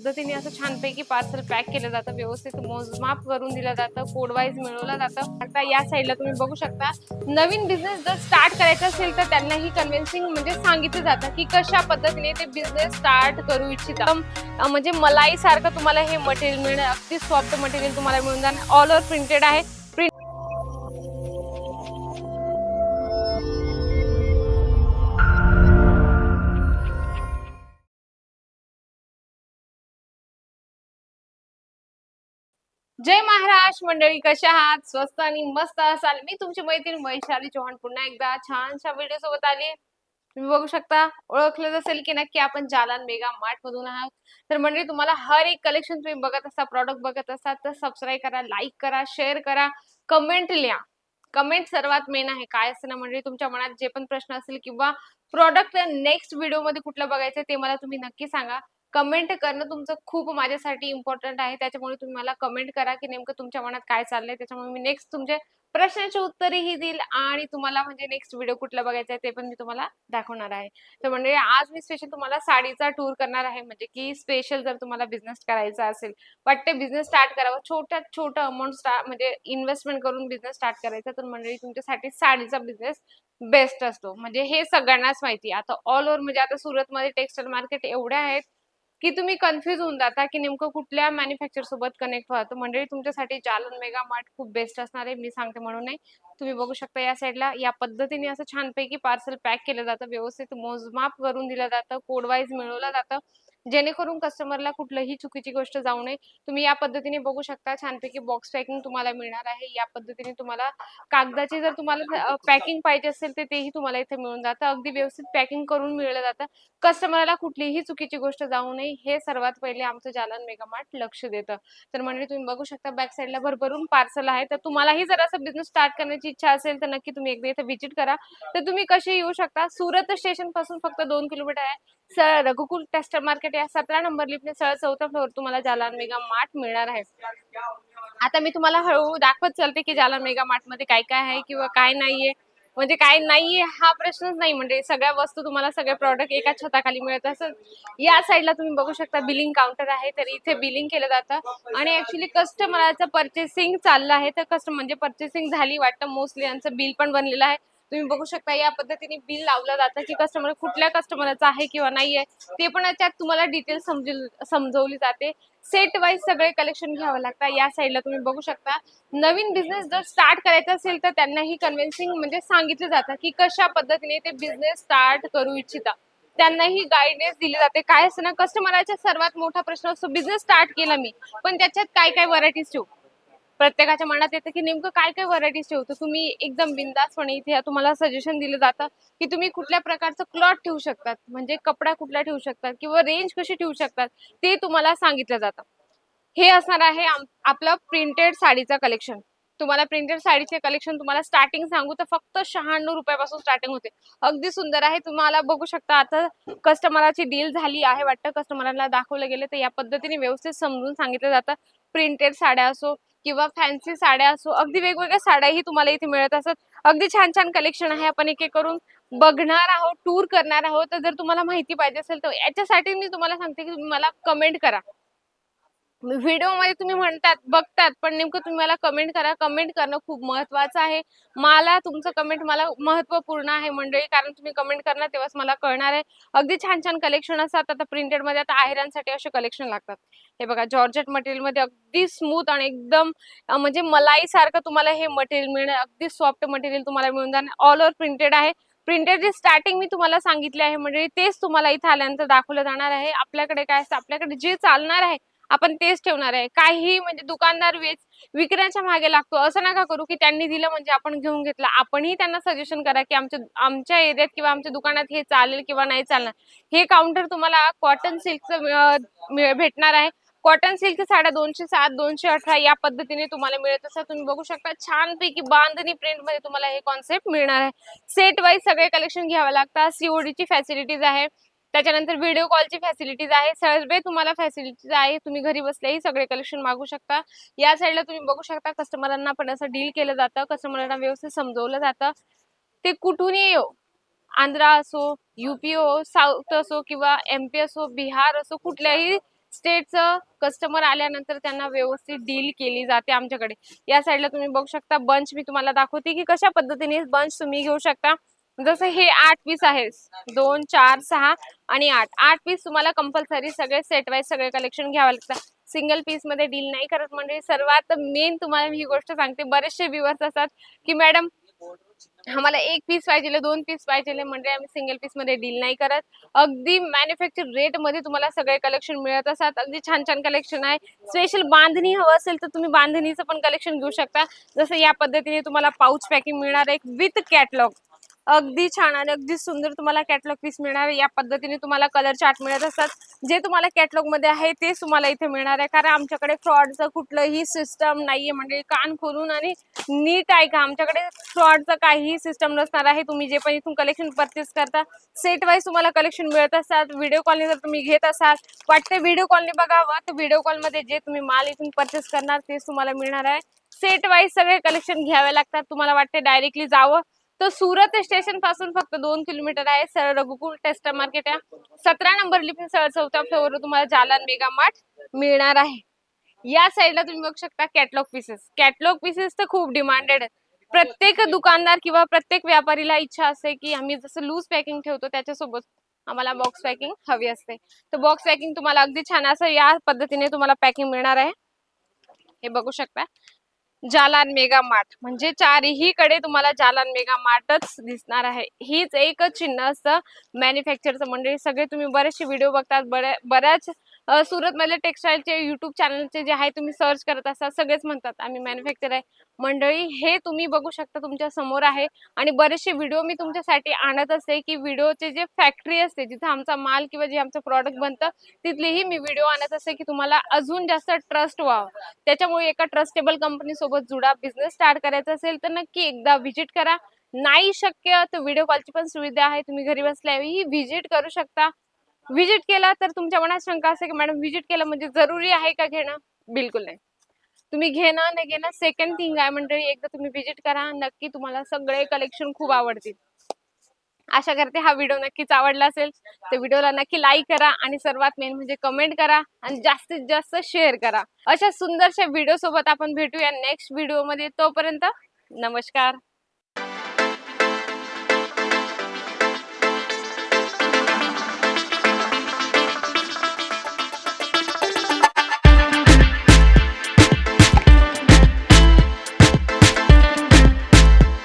पद्धतीने असं छानपैकी पार्सल पॅक केलं जातं व्यवस्थित मोजमाप करून दिलं जातं कोडवाईज मिळवलं जातं. आता या साईडला तुम्ही बघू शकता नवीन बिझनेस जर स्टार्ट करायचा असेल तर त्यांना ही कन्व्हिन्सिंग म्हणजे सांगितलं जातं की कशा पद्धतीने ते बिझनेस स्टार्ट करू इच्छित म्हणजे मलाई सारखं तुम्हाला हे मटेरियल मिळणार अगदी सॉफ्ट मटेरियल तुम्हाला मिळून जाणार. ऑल ओव्हर प्रिंटेड आहे. जय महाराष्ट्र मंडळी कशा आहात? स्वस्त आणि मस्त असाल. मी तुमची मैत्रीण वैशाली चव्हाण पुन्हा एकदा छानशा व्हिडिओ सोबत आली तुम्ही बघू शकता ओळखलंच असेल की नक्की आपण जालान मेगा मार्ट मधून आहात. तर मंडळी तुम्हाला हर एक कलेक्शन तुम्ही बघत असता प्रॉडक्ट बघत असाल तर सबस्क्राईब करा लाईक करा शेअर करा कमेंट लिहा. कमेंट सर्वात मेन आहे. काय असतं ना म्हणजे तुमच्या मनात जे पण प्रश्न असेल किंवा प्रॉडक्ट नेक्स्ट व्हिडिओमध्ये कुठलं बघायचं ते मला तुम्ही नक्की सांगा. कमेंट करणं तुमचं खूप माझ्यासाठी इम्पॉर्टंट आहे. त्याच्यामुळे तुम्ही मला कमेंट करा की नेमकं तुमच्या मनात काय चाललंय. त्याच्यामुळे मी नेक्स्ट तुमचे प्रश्नाची उत्तरेही देईल आणि तुम्हाला म्हणजे नेक्स्ट व्हिडिओ कुठला बघायचा आहे ते पण मी तुम्हाला दाखवणार आहे. तर म्हणजे आज मी स्पेशल तुम्हाला साडीचा टूर करणार आहे. म्हणजे की स्पेशल जर तुम्हाला बिझनेस करायचा असेल वाटते बिझनेस स्टार्ट करावा. छोट्यात छोटं अमाऊंट स्टार्ट म्हणजे इन्व्हेस्टमेंट करून बिझनेस स्टार्ट करायचा. तर मंडळी तुमच्यासाठी साडीचा बिझनेस बेस्ट असतो. म्हणजे हे सगळ्यांनाच माहिती आहे. आता ऑल ओव्हर म्हणजे आता सुरतमध्ये टेक्सटाईल मार्केट एवढे आहेत की तुम्ही कन्फ्युज होऊन जाता की नेमकं कुठल्या मॅन्युफॅक्चर सोबत कनेक्ट व्हा. तर मंडळी तुमच्यासाठी जालन मेगा मार्ट खूप बेस्ट असणार आहे मी सांगते म्हणून नाही. तुम्ही बघू शकता या साईडला या पद्धतीने असं छानपैकी पार्सल पॅक केलं जातं. व्यवस्थित मोजमाप करून दिलं जातं कोडवाईज मिळवलं जातं. जेणेकरून कस्टमरला कुठलंही चुकीची गोष्ट जाऊ नये. तुम्ही या पद्धतीने बघू शकता छानपैकी बॉक्स पॅकिंग तुम्हाला मिळणार आहे. या पद्धतीने तुम्हाला कागदाची जर तुम्हाला पॅकिंग पाहिजे असेल तर तेही तुम्हाला इथे मिळून जातं. अगदी व्यवस्थित पॅकिंग करून मिळलं जातं. कस्टमरला कुठलीही चुकीची गोष्ट जाऊ नये हे सर्वात पहिले आमचं जालन मेगामार्ट लक्ष देतं. तर म्हणजे तुम्ही बघू शकता बॅक साईडला भरभरून पार्सल आहे. तर तुम्हालाही जर असं बिझनेस स्टार्ट करण्याची इच्छा असेल तर नक्की तुम्ही एकदा इथे व्हिजिट करा. तर तुम्ही कसे येऊ शकता? सुरत स्टेशनपासून फक्त दोन किलोमीटर आहे. सर रघुकुल टेक्सटाईल मार्केट या सतरा नंबर लिफ्टने सरळ चौथा फ्लोअर तुम्हाला जालान मेगा मार्ट मिळणार आहे. आता मी तुम्हाला हळूहळू दाखवत चालते की जालान मेगा मार्टमध्ये काय काय आहे किंवा काय नाहीये. म्हणजे काय नाहीये हा प्रश्नच नाही म्हणजे सगळ्या वस्तू तुम्हाला सगळे प्रॉडक्ट एका छताखाली मिळत असत या साईडला तुम्ही बघू शकता बिलिंग काउंटर आहे तर इथे बिलिंग केलं जातं. आणि ऍक्च्युली कस्टमरचं परचेसिंग चाललं आहे तर कस्टमर म्हणजे परचेसिंग झाली वाटतं. मोस्टली यांचं बिल पण बनलेलं आहे. तुम्ही बघू शकता या पद्धतीने बिल लावलं जातं. की कस्टमर कुठल्या कस्टमरचं आहे किंवा नाही आहे ते पण त्यात तुम्हाला डिटेल समजेल समजवली जाते. सेट वाईज सगळे कलेक्शन घ्यावं लागतं. या साईडला तुम्ही बघू शकता. नवीन बिझनेस जर स्टार्ट करायचा असेल तर त्यांना ही कन्व्हिन्सिंग म्हणजे सांगितलं जातं की कशा पद्धतीने ते बिझनेस स्टार्ट करू इच्छिता. त्यांनाही गायडन्स दिली जाते. काय असतं ना कस्टमरचा सर्वात मोठा प्रश्न असतो बिझनेस स्टार्ट केला मी पण त्याच्यात काय काय व्हरायटीज ठेवू? प्रत्येकाच्या मनात येतं की नेमकं काय काय व्हरायटीज ठेवतो? तुम्ही एकदम बिंदासपणे इथे तुम्हाला सजेशन दिलं जातं की तुम्ही कुठल्या प्रकारचं क्लॉथ ठेवू शकतात? म्हणजे कपडा कुठला ठेवू शकतात? किंवा रेंज कशी ठेवू शकतात? ते तुम्हाला सांगितलं जातं. हे असणार आहे आपलं प्रिंटेड साडीचं कलेक्शन तुम्हाला प्रिंटेड साडीचे कलेक्शन तुम्हाला स्टार्टिंग सांगू तर फक्त शहाण्णव रुपयापासून स्टार्टिंग होते. अगदी सुंदर आहे. तुम्हाला बघू शकता आता कस्टमराची डील झाली आहे वाटतं. कस्टमरला दाखवलं गेलं तर या पद्धतीने व्यवस्थित समजून सांगितलं जातं. प्रिंटेड साड्या असो किंवा फॅन्सी साड्या असो अगदी वेगवेगळ्या साड्याही तुम्हाला इथे मिळत असत अगदी छान छान कलेक्शन आहे. आपण एक एक करून बघणार आहोत टूर करणार आहोत. तर जर तुम्हाला माहिती पाहिजे असेल तर याच्यासाठी मी तुम्हाला सांगते की तुम्ही मला कमेंट करा. व्हिडिओमध्ये तुम्ही म्हणतात बघतात पण नेमकं तुम्ही मला कमेंट करा. कमेंट करणं खूप महत्वाचं आहे. मला तुमचं कमेंट मला महत्त्वपूर्ण आहे मंडळी कारण तुम्ही कमेंट करणार तेव्हाच मला कळणार आहे. अगदी छान छान कलेक्शन असतात. आता प्रिंटेडमध्ये आता आयरनसाठी असे कलेक्शन लागतात. हे बघा जॉर्जेट मटेरियलमध्ये अगदी स्मूथ आणि एकदम म्हणजे मलाई सारखं तुम्हाला हे मटेरियल मिळणार अगदी सॉफ्ट मटेरियल तुम्हाला मिळून जाणार. ऑल ओव्हर प्रिंटेड आहे. प्रिंटेड जे स्टार्टिंग मी तुम्हाला सांगितले आहे म्हणजे तेच तुम्हाला इथे आल्यानंतर दाखवलं जाणार आहे. आपल्याकडे काय असतं? आपल्याकडे जे चालणार आहे आपण तेच ठेवणार आहे. काही म्हणजे दुकानदार वेच विकण्याच्या मागे लागतो. असं नका करू की त्यांनी दिलं म्हणजे आपण घेऊन घेतलं. आपणही त्यांना सजेशन करा की आमच्या आमच्या एरियात किंवा आमच्या दुकानात हे चालेल किंवा नाही चालणार. हे काउंटर तुम्हाला कॉटन सिल्कचं भेटणार आहे. कॉटन सिल्क साड्या दोनशे सात दोनशे अठरा या पद्धतीने तुम्हाला मिळत असतात. तुम्ही बघू शकता छानपैकी बांधणी प्रिंटमध्ये तुम्हाला हे कॉन्सेप्ट मिळणार आहे. सेट वाईज सगळे कलेक्शन घ्यावं लागतात. सीओडी ची फॅसिलिटीज आहे. त्याच्यानंतर व्हिडिओ कॉलची फॅसिलिटीज आहे सर्वे तुम्हाला फॅसिलिटीज आहे. तुम्ही घरी बसल्याही सगळे कलेक्शन मागू शकता. या साईडला तुम्ही बघू शकता कस्टमरांना पण असं डील केलं जातं. कस्टमरांना व्यवस्थित समजवलं जातं. ते कुठूनही येऊ आंध्रा असो युपी हो साऊथ असो किंवा एमपी असो बिहार असो कुठल्याही स्टेटचं कस्टमर आल्यानंतर त्यांना व्यवस्थित डील केली जाते आमच्याकडे. या साईडला तुम्ही बघू शकता. बंच मी तुम्हाला दाखवते की कशा पद्धतीने बंच तुम्ही घेऊ शकता. जसं हे आठ पीस आहे दोन चार सहा आणि आठ. आठ पीस तुम्हाला कंपल्सरी सगळे सेट वाईज सगळे कलेक्शन घ्यावं लागतं सिंगल पीसमध्ये डील नाही करत. म्हणजे सर्वात मेन तुम्हाला ही गोष्ट सांगते. बरेचसे व्ह्युअर्स असतात की मॅडम आम्हाला एक पीस पाहिजे दोन पीस पाहिजे म्हणजे आम्ही सिंगल पीसमध्ये डील नाही करत. अगदी मॅन्युफॅक्चर रेटमध्ये तुम्हाला सगळे कलेक्शन मिळत असतात. अगदी छान छान कलेक्शन आहे. स्पेशल बांधणी हवं असेल तर तुम्ही बांधणीचं पण कलेक्शन घेऊ शकता. जसं या पद्धतीने तुम्हाला पाऊच पॅकिंग मिळणार आहे. विथ कॅटलॉग अगदी छान आणि अगदी सुंदर तुम्हाला कॅटलॉग पीस मिळणार आहे. या पद्धतीने तुम्हाला कलर चार्ट मिळत असतात. जे तुम्हाला कॅटलॉगमध्ये आहे तेच तुम्हाला इथे मिळणार आहे. कारण आमच्याकडे फ्रॉडचं कुठलंही सिस्टम नाहीये. म्हणजे कान खोलून आणि नीट आहे का आमच्याकडे फ्रॉडचं काहीही सिस्टम नसणार आहे. तुम्ही जे पण इथून कलेक्शन परचेस करता सेट वाईज तुम्हाला कलेक्शन मिळत असतात. व्हिडिओ कॉलने जर तुम्ही घेत असाल वाटते व्हिडिओ कॉलने बघावं. तर व्हिडिओ कॉलमध्ये जे तुम्ही माल इथून परचेस करणार तेच तुम्हाला मिळणार आहे. सेट वाईज सगळे कलेक्शन घ्यावे लागतात. तुम्हाला वाटते डायरेक्टली जावं. तर सुरत स्टेशनपासून फक्त दोन किलोमीटर आहे सरळ रघुकुल टेस्ट मार्केट आहे. सतरा नंबर लिपिन सरळ चौथ्या फ्लोअर तुम्हाला जालान मेगा मार्ट मिळणार आहे. या साईडला तुम्ही बघू शकता कॅटलॉग पीसेस कॅटलॉग पीसेस तर खूप डिमांडेड आहेत. प्रत्येक दुकानदार किंवा प्रत्येक व्यापारीला इच्छा असते की आम्ही जसं लूज पॅकिंग ठेवतो त्याच्यासोबत आम्हाला बॉक्स पॅकिंग हवी असते. तर बॉक्स पॅकिंग तुम्हाला अगदी छान असं या पद्धतीने तुम्हाला पॅकिंग मिळणार आहे. हे बघू शकता. Jalan mega mart. म्हणजे चारही कडे तुम्हाला जालान मेगा मार्टच दिसणार आहे. हीच एक चिन्ह असतं मॅन्युफॅक्चरचं म्हणजे सगळे तुम्ही बरेचसे व्हिडिओ बघतात. बऱ्या बऱ्याच सुरत मधले टेक्सटाईलचे युट्यूब चॅनलचे जे आहे तुम्ही सर्च करत असा सगळेच म्हणतात आम्ही मॅन्युफॅक्चर आहे. मंडळी हे तुम्ही बघू शकता तुमच्यासमोर आहे. आणि बरेचसे व्हिडिओ मी तुमच्यासाठी आणत असते की व्हिडिओचे जे फॅक्टरी असते जिथे आमचा माल किंवा जे आमचं प्रॉडक्ट बनतं तिथलेही मी व्हिडिओ आणत असते की तुम्हाला अजून जास्त ट्रस्ट व्हावं. त्याच्यामुळे एका ट्रस्टेबल कंपनी सोबत जुडा बिझनेस स्टार्ट करायचा असेल तर नक्की एकदा व्हिजिट करा. नाही शक्य तर व्हिडिओ कॉलची पण सुविधा आहे. तुम्ही घरी बसल्याही व्हिजिट करू शकता. व्हिजिट केला तर तुमच्या मनात शंका असेल की मॅडम व्हिजिट केलं म्हणजे जरुरी आहे का घेणं? बिलकुल नाही. तुम्ही घेणं नाही घेणं सेकंड थिंग आहे मंडळी एकदा तुम्ही व्हिजिट करा नक्की तुम्हाला सगळे कलेक्शन खूप आवडतील. आशा करते हा व्हिडिओ नक्कीच आवडला असेल. तर व्हिडिओला नक्की लाईक करा आणि सर्वात मेन म्हणजे कमेंट करा आणि जास्तीत जास्त शेअर करा. अशा सुंदरशा व्हिडिओ सोबत आपण भेटूया नेक्स्ट व्हिडिओमध्ये. तोपर्यंत नमस्कार.